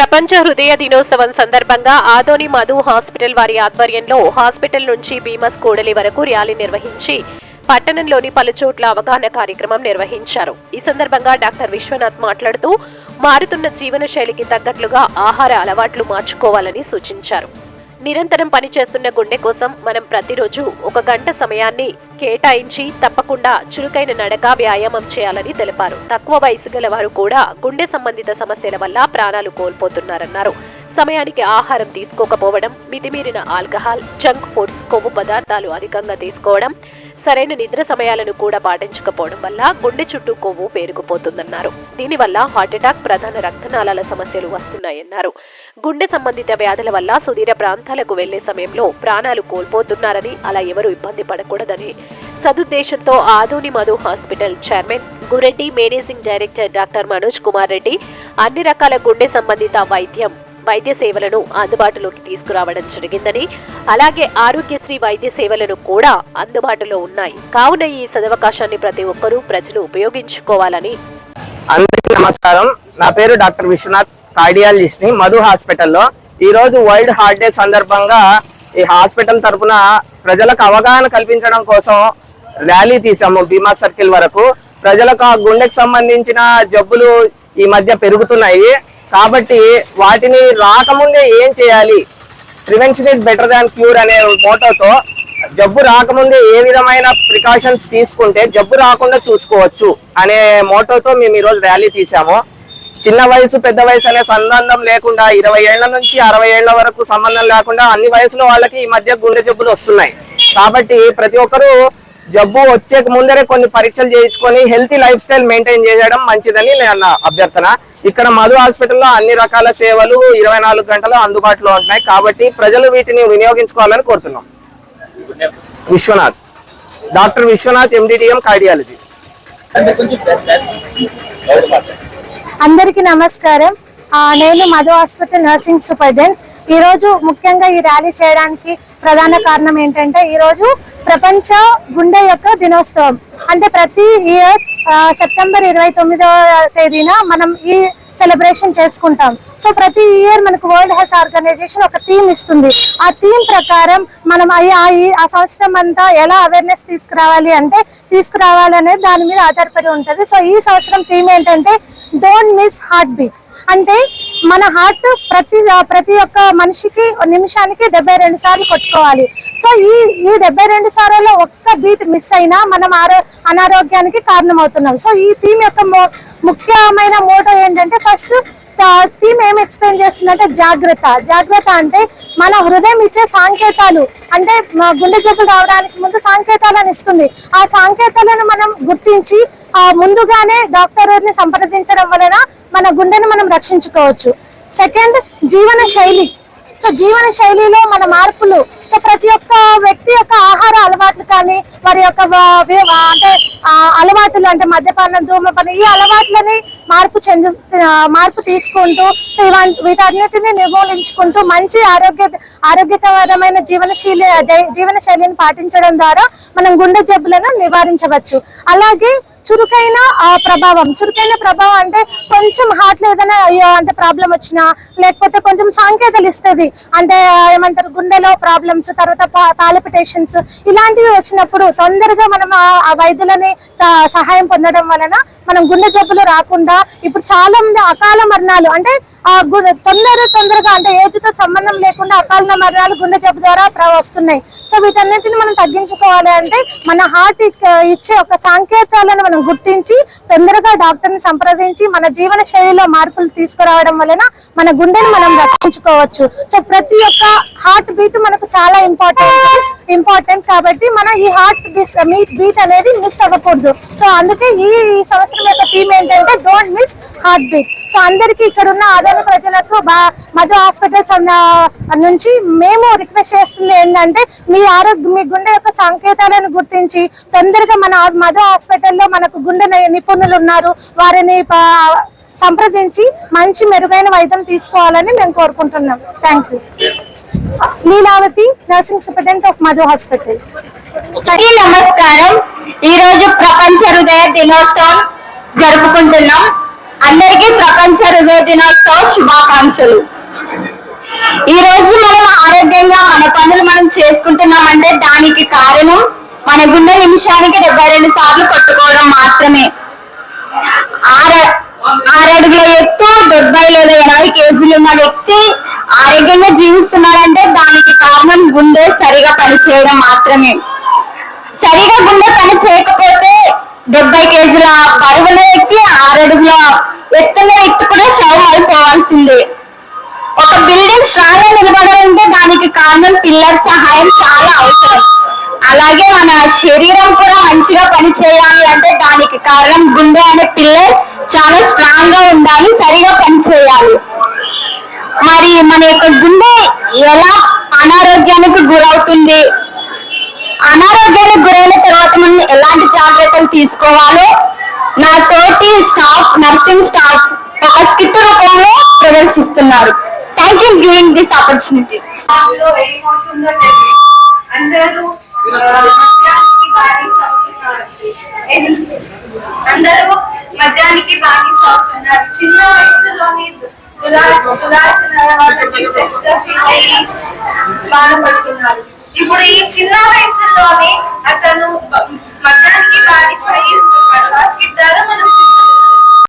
ప్రపంచ హృదయ దినోత్సవం సందర్భంగా ఆదోని మధు హాస్పిటల్ వారి ఆధ్వర్యంలో హాస్పిటల్ నుంచి భీమస్ కూడలి వరకు ర్యాలీ నిర్వహించి పట్టణంలోని పలుచోట్ల అవగాహన కార్యక్రమం నిర్వహించారు. ఈ సందర్భంగా డాక్టర్ విశ్వనాథ్ మాట్లాడుతూ మారుతున్న జీవన శైలికి తగ్గట్లుగా ఆహార అలవాట్లు మార్చుకోవాలని సూచించారు. నిరంతరం పనిచేస్తున్న గుండె కోసం మనం ప్రతిరోజు ఒక గంట సమయాన్ని కేటాయించి తప్పకుండా చురుకైన నడక వ్యాయామం చేయాలని తెలిపారు. తక్కువ వయసు గల వారు కూడా గుండె సంబంధిత సమస్యల వల్ల ప్రాణాలు కోల్పోతున్నారన్నారు. సమయానికి ఆహారం తీసుకోకపోవడం మితిమీరిన ఆల్కహాల్ జంక్ ఫుడ్స్ కొవ్వు పదార్థాలు అధికంగా తీసుకోవడం సరైన నిద్ర సమయాలను కూడా పాటించకపోవడం వల్ల గుండె చుట్టూ కొవ్వు పేరుకుపోతుందన్నారు. దీనివల్ల హార్ట్అటాక్ ప్రధాన రక్తనాళాల సమస్యలు వస్తున్నాయన్నారు. గుండె సంబంధిత వ్యాధుల వల్ల సుదీర ప్రాంతాలకు వెళ్ళే సమయంలో ప్రాణాలు కోల్పోతున్నారని అలా ఎవరు ఇబ్బంది పడకూడదని సదుద్దేశంతో Adoni Madhu hospital chairman Gureddy managing director doctor Manoj Kumar Reddy అన్ని రకాల గుండె సంబంధిత వైద్యం వైద్య సేవలను అందుబాటులోకి తీసుకురావడం జరిగిందని అలాగే ఆరోగ్యశ్రీ వైద్య సేవలను కూడా అందుబాటులో ఉన్నాయి. కావున ఈ సదవకాశాన్ని ప్రతి ఒక్కరూ ప్రజలు ఉపయోగించుకోవాలని. అందరికీ నమస్కారం. నా పేరు డాక్టర్ విశ్వనాథ్ కార్డియాలజిస్ట్ని మధు హాస్పిటల్లో. ఈ రోజు వరల్డ్ హార్ట్ డే సందర్భంగా ఈ హాస్పిటల్ తరపున ప్రజలకు అవగాహన కల్పించడం కోసం ర్యాలీ తీసాము భీమా సర్కిల్ వరకు. ప్రజలకు ఆ గుండెకు సంబంధించిన జబ్బులు ఈ మధ్య పెరుగుతున్నాయి. కాబట్టి వాటిని రాకముందే ఏం చేయాలి? Prevention is better than cure అనే మోటోతో జబ్బు రాకముందే ఏ విధమైన ప్రికాషన్స్ తీసుకుంటే జబ్బు రాకుండా చూసుకోవచ్చు అనే మోటోతో మేము ఈరోజు ర్యాలీ తీసాము చిన్న వయసు పెద్ద వయసు అనే సంబంధం లేకుండా ఇరవై ఏళ్ళ నుంచి అరవై ఏళ్ళ వరకు సంబంధం లేకుండా అన్ని వయసులో వాళ్ళకి ఈ మధ్య గుండె జబ్బులు వస్తున్నాయి. కాబట్టి ప్రతి ఒక్కరూ జబ్బు వచ్చే ముందరే కొన్ని పరీక్షలు చేయించుకొని హెల్తీ లైఫ్ స్టైల్ మెయింటైన్ చేయడం మంచిదని నేను అభ్యర్థన. ఇక్కడ మధు హాస్పిటల్లో అన్ని రకాల సేవలు ఇరవై నాలుగు గంటలు అందుబాటులో ఉంటున్నాయి. కాబట్టి ప్రజలు వీటిని వినియోగించుకోవాలని కోరుతున్నాం. Vishwanath. Doctor Vishwanath M D D M cardiology అందరికీ నమస్కారం. నేను మధు హాస్పిటల్ నర్సింగ్ సూపరింటెండెంట్. ఈ రోజు ముఖ్యంగా ఈ ర్యాలీ చేయడానికి ప్రధాన కారణం ఏంటంటే ఈరోజు ప్రపంచ గుండె యొక్క దినోత్సవం. అంటే ప్రతి ఇయర్ సెప్టెంబర్ ఇరవై తొమ్మిదవ తేదీన మనం ఈ సెలబ్రేషన్ చేసుకుంటాం. సో ప్రతి ఇయర్ మనకు వరల్డ్ హెల్త్ ఆర్గనైజేషన్ ఒక థీమ్ ఇస్తుంది. ఆ థీమ్ ప్రకారం మనం ఆ- ఆ ఈ- ఆ సంవత్సరం అంతా ఎలా అవేర్నెస్ తీసుకురావాలి అంటే తీసుకురావాలనేది దాని మీద ఆధారపడి ఉంటుంది. సో ఈ సంవత్సరం థీమ్ ఏంటంటే డోంట్ మిస్ హార్ట్ బీట్ అంటే మన హార్ట్ ప్రతి ప్రతి ఒక్క మనిషికి నిమిషానికి డెబ్బై రెండు సార్లు కొట్టుకోవాలి. సో ఈ ఈ డెబ్బై రెండు సార్లలో ఒక్క బీట్ మిస్ అయినా మనం ఆరో అనారోగ్యానికి కారణమవుతున్నాం. సో ఈ థీమ్ యొక్క మో- ముఖ్యమైన మోటో ఏంటంటే ఫస్ట్ థీమ్ ఏం ఎక్స్ప్లెయిన్ చేస్తుందంటే జాగ్రత్త. జాగ్రత్త అంటే మన హృదయం ఇచ్చే సాంకేతాలు. అంటే మా గుండె జబ్బులు రావడానికి ముందు సాంకేతాలను ఇస్తుంది. ఆ సాంకేతాలను మనం గుర్తించి ఆ ముందుగానే డాక్టర్ని సంప్రదించడం వలన మన గుండెను మనం రక్షించుకోవచ్చు. సెకండ్ జీవన శైలి. సో జీవన శైలిలో మన మార్పులు. సో ప్రతి ఒక్క వ్యక్తి యొక్క ఆహార అలవాట్లు కానీ వారి యొక్క అంటే అలవాట్లు అంటే మద్యపానం ధూమపానం ఈ అలవాట్లని మార్పు చెందు మార్పు తీసుకుంటూ సో వీటన్నిటిని నిర్మూలించుకుంటూ మంచి ఆరోగ్య ఆరోగ్యకరమైన జీవనశైలి జై- జీవన శైలిని పాటించడం ద్వారా మనం గుండె జబ్బులను నివారించవచ్చు. అలాగే చురుకైన ప్రభావం. చురుకైన ప్రభావం అంటే కొంచెం హార్ట్లో ఏదైనా అయ్యో అంటే ప్రాబ్లం వచ్చినా లేకపోతే కొంచెం సాంకేతాలు ఇస్తుంది. అంటే ఏమంటారు గుండెలో ప్రాబ్లమ్స్ తర్వాత పాలిపిటేషన్స్ ఇలాంటివి వచ్చినప్పుడు తొందరగా మనం ఆ వైద్యులని సహాయం పొందడం వలన మనం గుండె జబ్బులు రాకుండా ఇప్పుడు చాలా మంది అకాల మరణాలు అంటే ఆ గుండె తొందర తొందరగా అంటే ఏజ్తో సంబంధం లేకుండా అకాల మరణాలు గుండె జబ్బు ద్వారా వస్తున్నాయి. సో వీటన్నిటిని మనం తగ్గించుకోవాలి అంటే మన హార్ట్ ఇచ్చే ఒక సాంకేతాలను మనం గుర్తించి తొందరగా డాక్టర్ని సంప్రదించి మన జీవన శైలిలో మార్పులు తీసుకురావడం వలన మన గుండెని మనం రక్షించుకోవచ్చు. సో ప్రతి ఒక్క హార్ట్ బీట్ మనకు చాలా ఇంపార్టెంట్ ఇంపార్టెంట్ కాబట్టి మన ఈ హార్ట్ బీట్ బీట్ అనేది మిస్ అవ్వకూడదు. సో అందుకే ఈ సంవత్సరం సంవత్సరం యొక్క థీమ్ ఏంటంటే don't miss heart beat so అందరికి ఇక్కడ ఉన్న ఆదాయ ప్రజలకు మధు హాస్పిటల్స్ అన్న నుంచి మేము రిక్వెస్ట్ చేస్తుంది ఏంటంటే మీ ఆరోగ్య మీ గుండె యొక్క సంకేతాలను గుర్తించి తొందరగా మన మధు హాస్పిటల్లో మనకు గుండె నిపుణులు ఉన్నారు. వారిని సంప్రదించి మంచి మెరుగైన వైద్యం తీసుకోవాలని మేము కోరుకుంటున్నాం. Thank you Leelavathi nursing superintendent of Madhu hospital. నమస్కారం. ఈ రోజు ప్రపంచ హృదయ దినోత్సవం. జరుపుకుంటున్నాం. అందరికీ ప్రపంచ హృదయ దినోత్సవ శుభాకాంక్షలు. ఈ రోజు మనం ఆరోగ్యంగా మన పనులు మనం చేసుకుంటున్నామంటే దానికి కారణం మన గుండె నిమిషానికి డెబ్బై రెండు సార్లు కొట్టుకోవడం మాత్రమే. ఆర ఆరడుగుల ఎత్తు డెబ్బై లేదా ఎనభై కేజీలు ఉన్న వ్యక్తి ఆరోగ్యంగా జీవిస్తున్నారంటే దానికి కారణం గుండె సరిగా పనిచేయడం మాత్రమే. సరిగా గుండె పని చేయకపోతే డెబ్బై కేజీల బరువులు ఎక్కి ఆరడుగుల ఎత్తున్న ఎత్తు కూడా శవం అయిపోవాల్సిందే ఒక బిల్డింగ్ స్ట్రాంగ్గా నిలబడాలంటే దానికి కారణం పిల్లర్ సహాయం చాలా అవసరం. అలాగే మన శరీరం కూడా మంచిగా పని చేయాలి అంటే దానికి కారణం గుండె అనే పిల్లర్ చాలా స్ట్రాంగ్గా ఉండాలి సరిగా పని చేయాలి మరి మన యొక్క గుండె ఎలా అనారోగ్యానికి గురవుతుంది? అనారోగ్య ఎలాంటి జాగ్రత్తలు తీసుకోవాలో నా తోటి స్టాఫ్ నర్సింగ్ స్టాఫ్ ఒక స్కిట్ రూపంలో ప్రదర్శిస్తున్నారు. Thank you giving this opportunity అందరూ మద్యానికి బానిస అవుతున్నారు చిన్న వయసులోని దురా దురాచన వాళ్ళకి స్ట్రెస్గా ఫీల్ అయ్యి బాధపడుతున్నారు. ఇప్పుడు ఈ చిన్న వయసులోనే అతను మతానికి మద్యానికి బానిస అయ్యి మనం